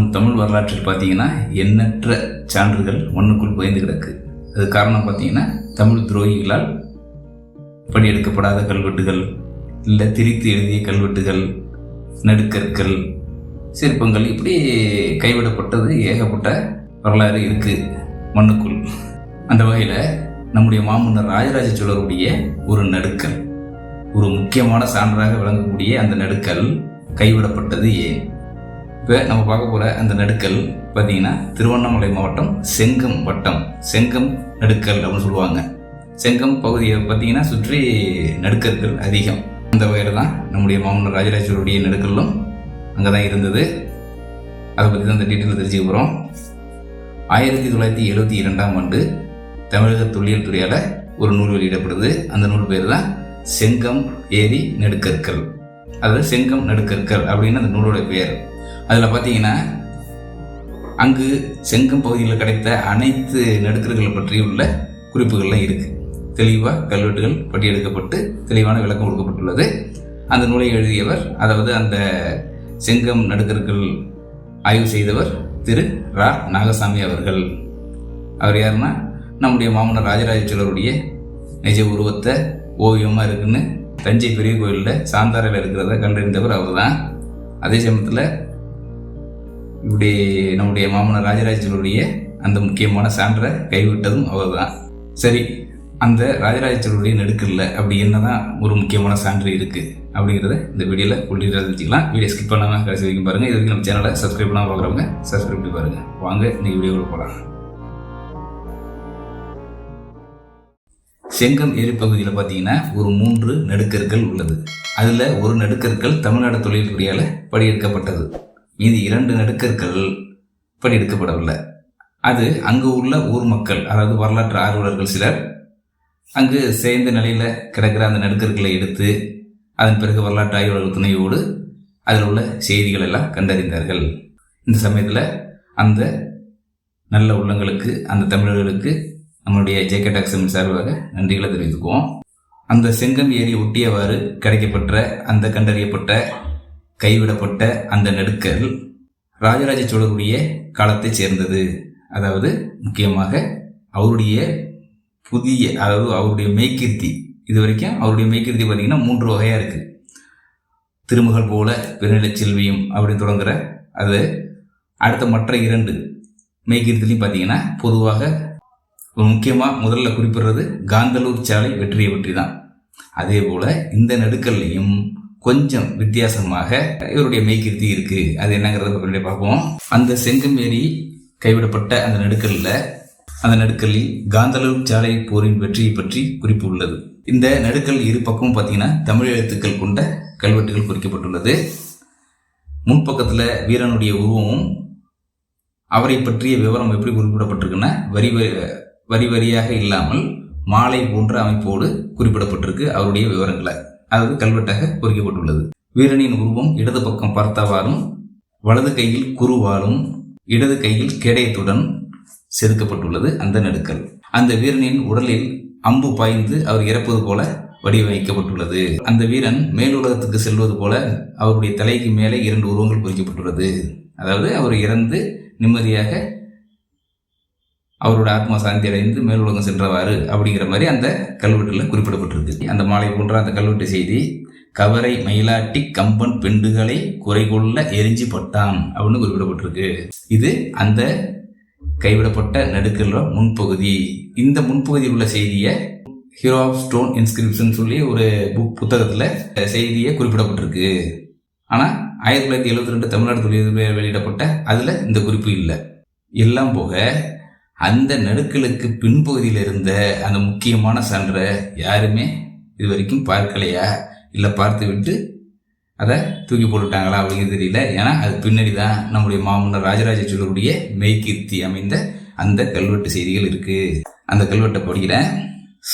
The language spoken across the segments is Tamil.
நம் தமிழ் வரலாற்றில் பார்த்தீங்கன்னா எண்ணற்ற சான்றுகள் மண்ணுக்குள் புயந்து கிடக்கு. அது காரணம் பார்த்தீங்கன்னா தமிழ் துரோகிகளால் படியெடுக்கப்படாத கல்வெட்டுகள் இல்லை திரித்து எழுதிய கல்வெட்டுகள் நடுக்கற்கள் சிற்பங்கள் இப்படி கைவிடப்பட்டது ஏகப்பட்ட வரலாறு இருக்குது மண்ணுக்குள். அந்த வகையில் நம்முடைய மாமன்னர் ராஜராஜ சோழருடைய ஒரு நடுக்கல் ஒரு முக்கியமான சான்றாக விளங்கக்கூடிய அந்த நடுக்கல் கைவிடப்பட்டது ஏன்? இப்போ நம்ம பார்க்க போகிற அந்த நடுக்கல் பார்த்தீங்கன்னா திருவண்ணாமலை மாவட்டம் செங்கம் வட்டம். செங்கம் நடுக்கல் அப்படின்னு சொல்லுவாங்க. செங்கம் பகுதியை பார்த்தீங்கன்னா சுற்றி நடுக்கற்கள் அதிகம். அந்த வகையில் தான் நம்முடைய மாமன்னர் ராஜராஜருடைய நடுக்கல்லும் அங்கே தான் இருந்தது. அதை பற்றி தான் அந்த டீட்டெயில் தெரிஞ்சுக்க போகிறோம் ஆயிரத்தி தொள்ளாயிரத்தி எழுபத்தி இரண்டாம் ஆண்டு தமிழக தொல்லியல் துறையால் ஒரு நூல் வெளியிடப்படுது. அந்த நூல் பேர் தான் செங்கம் ஏரி நடுக்கற்கள். அதாவது செங்கம் நடுக்கற்கள் அப்படின்னு அந்த நூலோட பெயர். அதில் பார்த்தீங்கன்னா அங்கு செங்கம் பகுதியில் கிடைத்த அனைத்து நடுக்கர்களை பற்றியுள்ள குறிப்புகள்லாம் இருக்குது தெளிவாக கல்வெட்டுகள் பட்டியெடுக்கப்பட்டு தெளிவான விளக்கம் கொடுக்கப்பட்டுள்ளது. அந்த நூலை எழுதியவர் அதாவது அந்த செங்கம் நடுக்கர்கள் ஆய்வு செய்தவர் திரு. ரா. நாகசாமி அவர்கள். அவர் யாருன்னா நம்முடைய மாமன்னர் ராஜராஜ சோழருடைய நிஜ உருவத்தை ஓவியமாக இருக்குன்னு தஞ்சை பெரிய கோயிலில் சாந்தாரில் இருக்கிறத கண்டறிந்தவர் அவர் தான் அதே சமயத்தில் இப்படி நம்முடைய மாமன்னர் ராஜராஜ அந்த முக்கியமான சான்றை கைவிட்டதும் அவர் தான் சரி அந்த ராஜராஜ நெடுக்கல்ல அப்படி என்னதான் ஒரு முக்கியமான சான்று இருக்கு அப்படிங்கிறத இந்த வீடியோவில் உள்ளிட்டு தெரிஞ்சுக்கலாம் வீடியோ ஸ்கிப் பண்ணாமல் கடைசி வரைக்கும் பாருங்க. இது வரைக்கும் நம்ம சேனலை சப்ஸ்கிரைப் பண்ணாமல் பார்க்குறவங்க சப்ஸ்கிரைப் பண்ணி பாருங்க. வாங்க இன்னைக்கு வீடியோவில் போகலாம் செங்கம் ஏரி பகுதியில் பார்த்தீங்கன்னா ஒரு மூன்று நடுக்கற்கள் உள்ளது. அதில் ஒரு நடுக்கற்கள் தமிழ்நாடு தொழில் துறையால் படியெடுக்கப்பட்டது. மீதி இரண்டு நடுக்கற்கள் படியெடுக்கப்படவில்லை அது அங்கு உள்ள ஊர் மக்கள் அதாவது வரலாற்று ஆர்வலர்கள் சிலர் அங்கு சேர்ந்த நிலையில் கிடக்கிற அந்த நடுக்கற்களை எடுத்து அதன் பிறகு வரலாற்று ஆய்வாளர்கள் துணையோடு அதில் உள்ள செய்திகள் எல்லாம் கண்டறிந்தார்கள். இந்த சமயத்தில் அந்த நல்ல உள்ளங்களுக்கு அந்த தமிழர்களுக்கு நம்மளுடைய ஜேகே டாக்ஸின் சார்பாக நன்றிகளை தெரிவித்துக்குவோம். அந்த செங்கம் ஏரி ஒட்டியவாறு கிடைக்கப்பட்ட அந்த கண்டறியப்பட்ட கைவிடப்பட்ட அந்த நடுக்கல் ராஜராஜ சோழருடைய காலத்தைச் சேர்ந்தது. அதாவது முக்கியமாக அவருடைய புதிய அதாவது அவருடைய மெய்கீர்த்தி இது வரைக்கும் அவருடைய மெய்கீர்த்தி பார்த்தீங்கன்னா மூன்று வகையாக இருக்குது திருமகள் போல பெருநிலச் செல்வியும் அப்படின்னு தொடங்குற அது அடுத்த மற்ற இரண்டு மெய்கீர்த்திலையும் பார்த்தீங்கன்னா பொதுவாக முக்கியமாக முதல்ல குறிப்பிடுறது காந்தலூர் சாலை வெற்றியை வெற்றி தான் அதே போல் இந்த நெடுக்கல்லையும் கொஞ்சம் வித்தியாசமாக இவருடைய மெய்கிருத்தி இருக்கு. அது என்னங்கிறத பார்ப்போம். அந்த செங்கமேரி கைவிடப்பட்ட அந்த நடுக்கல்ல அந்த நடுக்கல்லில் காந்தலூர் சாலை போரின் வெற்றியை பற்றி குறிப்பு உள்ளது. இந்த நடுக்கல் இரு பக்கமும் பார்த்தீங்கன்னா தமிழ் எழுத்துக்கள் கொண்ட கல்வெட்டுகள் குறிக்கப்பட்டுள்ளது. முன்பக்கத்தில் வீரனுடைய உருவமும் அவரை பற்றிய விவரம் எப்படி குறிப்பிடப்பட்டிருக்குன்னா வரி வரி- வரி வரியாக இல்லாமல் மாலை போன்ற அமைப்போடு குறிப்பிடப்பட்டிருக்கு. அவருடைய விவரங்களை அதாவது கல்வெட்டாக குறிக்கப்பட்டுள்ளது வீரனின் உருவம் இடது பக்கம் பார்த்தவாறும் வலது கையில் குருவாலும் இடது கையில் கேடயத்துடன் செதுக்கப்பட்டுள்ளது அந்த நடுக்கல். அந்த வீரனின் உடலில் அம்பு பாய்ந்து அவர் இறப்பது போல வடிவமைக்கப்பட்டுள்ளது. அந்த வீரன் மேலுலகத்துக்கு செல்வது போல அவருடைய தலைக்கு மேலே இரண்டு உருவங்கள் பொறிக்கப்பட்டுள்ளது. அதாவது அவர் இறந்து நிம்மதியாக அவரோட ஆத்மா சாந்தி அடைந்து மேலுலகம் சென்றவாறு அப்படிங்கிற மாதிரி அந்த கல்வெட்டில் குறிப்பிடப்பட்டிருக்கு. அந்த மாலை போன்ற அந்த கல்வெட்டு செய்தி கவரை மயிலாட்டி கம்பன் பெண்டுகளை குறை கொள்ள எரிஞ்சு பட்டான் அப்படின்னு குறிப்பிடப்பட்டிருக்கு. இது அந்த கைவிடப்பட்ட நடுக்கல்ல முன்பகுதி. இந்த முன்பகுதியில் உள்ள செய்தியை ஹீரோ ஆஃப் ஸ்டோன் இன்ஸ்கிரிப்ஷன் சொல்லி ஒரு புக் புத்தகத்தில் செய்தியை குறிப்பிடப்பட்டிருக்கு. ஆனால் ஆயிரத்தி தொள்ளாயிரத்தி எழுபத்தி ரெண்டு தமிழ்நாடு தொழில் வெளியிடப்பட்ட அதில் இந்த குறிப்பு இல்லை. எல்லாம் போக அந்த நடுக்கலுக்கு பின்பகுதியில் இருந்த அந்த முக்கியமான சான்றை யாருமே இது வரைக்கும் பார்க்கலையா? இல்லை பார்த்து விட்டு அதை தூக்கி போட்டுட்டாங்களா அப்படிங்கிறது தெரியல. ஏன்னா அது பின்னாடி தான் நம்முடைய மாமன்னர் ராஜராஜ சோழருடைய மெய்கீர்த்தி அமைந்த அந்த கல்வெட்டு செய்திகள் இருக்குது அந்த கல்வெட்டை படிக்கிறேன்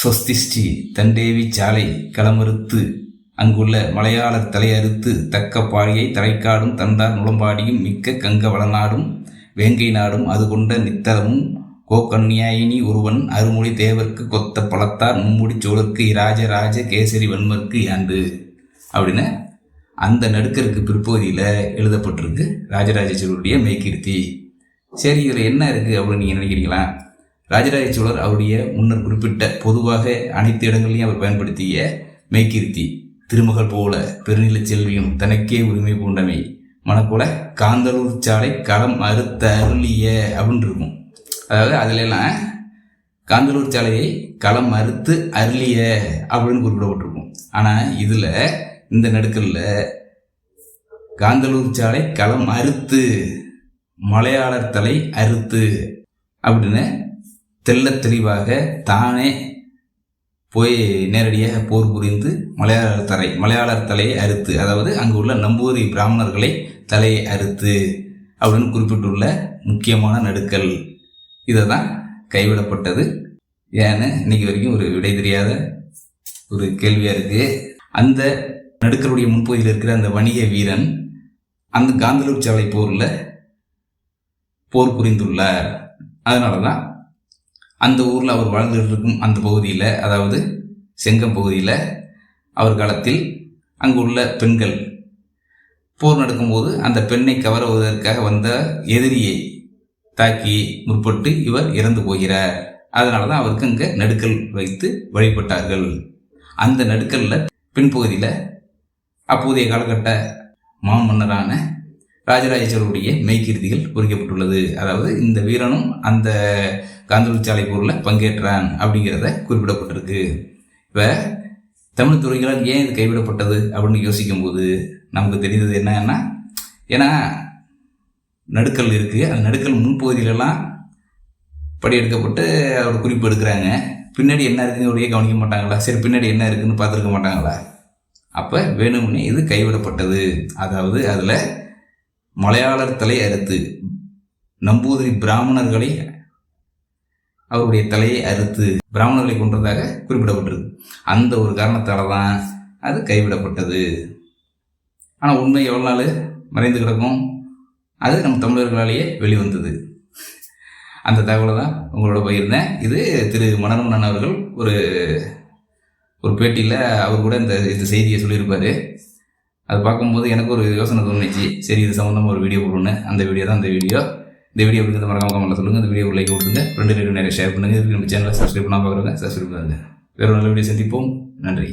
சொஸ்திஷ்டி தண்டேவி சாலை களமறுத்து அங்குள்ள மலையாளர் தலையறுத்து தக்க பாடியை தலைக்காடும் தந்தார் நுளம்பாடியும் மிக்க கங்க வளநாடும் வேங்கை நாடும் அது கொண்ட நித்தலமும் கோக்கன்யாயினி ஒருவன் அருமொழி தேவர்க்கு கொத்த பழத்தார் மும்முடி சோழர்க்கு இராஜ ராஜ கேசரி வன்மர்க்கு யாண்டு? அப்படின்னு அந்த நடுக்கருக்கு பிற்பகுதியில் எழுதப்பட்டிருக்கு ராஜராஜ சோழருடைய மெய்கீர்த்தி சரி இதில் என்ன இருக்குது அப்படின்னு நீங்கள் நினைக்கிறீங்களா? ராஜராஜ சோழர் அவருடைய முன்னர் குறிப்பிட்ட பொதுவாக அனைத்து இடங்களையும் அவர் பயன்படுத்திய மெய்கீர்த்தி திருமகள் போல பெருநில செல்வியும் தனக்கே உரிமை பூண்டமை. மனக்கூட காந்தலூர் சாலை களம் அறுத்த அருளிய அப்படின்னு இருக்கும். அதாவது அதுல காந்தலூர் சாலையை களம் அறுத்து அருளிய அப்படின்னு குறிப்பிடப்பட்டிருக்கும். ஆனால் இதில் இந்த நடுக்கல்ல காந்தலூர் சாலை களம் அறுத்து மலையாளர் தலை அறுத்து அப்படின்னு தெள்ளத் தெளிவாக தானே போய் நேரடியாக போர் புரிந்து மலையாளர் தலை மலையாளர் தலையை அறுத்து அதாவது அங்கு உள்ள நம்பூதிரி பிராமணர்களை தலையை அறுத்து அப்படின்னு குறிப்பிட்டுள்ள முக்கியமான நடுக்கல். இதை தான் கைவிடப்பட்டது. ஏன்னு இன்னைக்கு வரைக்கும் ஒரு விடை தெரியாத ஒரு கேள்வியாக இருக்குது அந்த நடுக்கருடைய முன்பகுதியில் இருக்கிற அந்த வணிக வீரன் அந்த காந்தலூர் சாலை போரில் போர் புரிந்துள்ளார். அதனால தான் அந்த ஊரில் அவர் வாழ்ந்துகிட்டு இருக்கும் அந்த பகுதியில் அதாவது செங்கம் பகுதியில் அவர் காலத்தில் அங்கு உள்ள பெண்கள் போர் நடக்கும்போது அந்த பெண்ணை கவருவதற்காக வந்த எதிரியை தாக்கி முற்பட்டு இவர் இறந்து போகிறார். அதனால தான் அவருக்கு அங்கே நடுக்கல் வைத்து வழிபட்டார்கள். அந்த நடுக்கல்ல பின்பகுதியில் அப்போதைய காலகட்ட மாமன்னரான ராஜராஜ சோழருடைய மெய்கீர்த்திகள் பொறிக்கப்பட்டுள்ளது. அதாவது இந்த வீரனும் அந்த காந்தூர் சாலை பொருளில் பங்கேற்றான் அப்படிங்கிறத குறிப்பிடப்பட்டிருக்கு. இப்போ தமிழ் துறைகளால் ஏன் இது கைவிடப்பட்டது அப்படின்னு யோசிக்கும்போது நமக்கு தெரிந்தது என்னன்னா ஏன்னா நடுக்கல் இருக்குது அந்த நடுக்கல் முன்பகுதியிலலாம் படி எடுக்கப்பட்டு அவர் குறிப்பு எடுக்கிறாங்க. பின்னாடி என்ன இருக்குன்னு அப்படியே கவனிக்க மாட்டாங்களா? சரி பின்னாடி என்ன இருக்குதுன்னு பார்த்துருக்க மாட்டாங்களா? அப்போ வேணும்னே இது கைவிடப்பட்டது. அதாவது அதில் மலையாளர் தலை அறுத்து நம்பூதிரி பிராமணர்களை அவருடைய தலையை அறுத்து பிராமணர்களை கொன்றதாக குறிப்பிடப்பட்டிருக்கு. அந்த ஒரு காரணத்தால் தான் அது கைவிடப்பட்டது. ஆனால் உண்மை எவ்வளோ நாள் மறைந்து கிடக்கும்? அது நம்ம தமிழர்களாலேயே வெளிவந்தது. அந்த தகவலை தான் உங்களோட போயிருந்தேன் இது திரு மனோன்மணன் அவர்கள் ஒரு ஒரு பேட்டியில் அவர் கூட இந்த இந்த செய்தியை சொல்லியிருப்பார். அது பார்க்கும்போது எனக்கு ஒரு யோசனை தோணுச்சு. சரி இது சம்மந்தமாக ஒரு வீடியோ போடணும் அந்த வீடியோ தான் அந்த வீடியோ. இந்த வீடியோ எப்படி மறக்காம கமெண்ட்டில் சொல்லுங்கள் இந்த வீடியோ லைக் கொடுத்துங்க ரெண்டு ரெண்டு நிறைய ஷேர் பண்ணுங்கள் இதுக்கு நம்ம சேனலை சப்ஸ்கிரைப் பண்ணால் பார்க்குறவங்க சப்ஸ்கிரைப் பண்ணுங்கள் வேறு ஒரு நல்ல வீடியோ சந்திப்போம். நன்றி.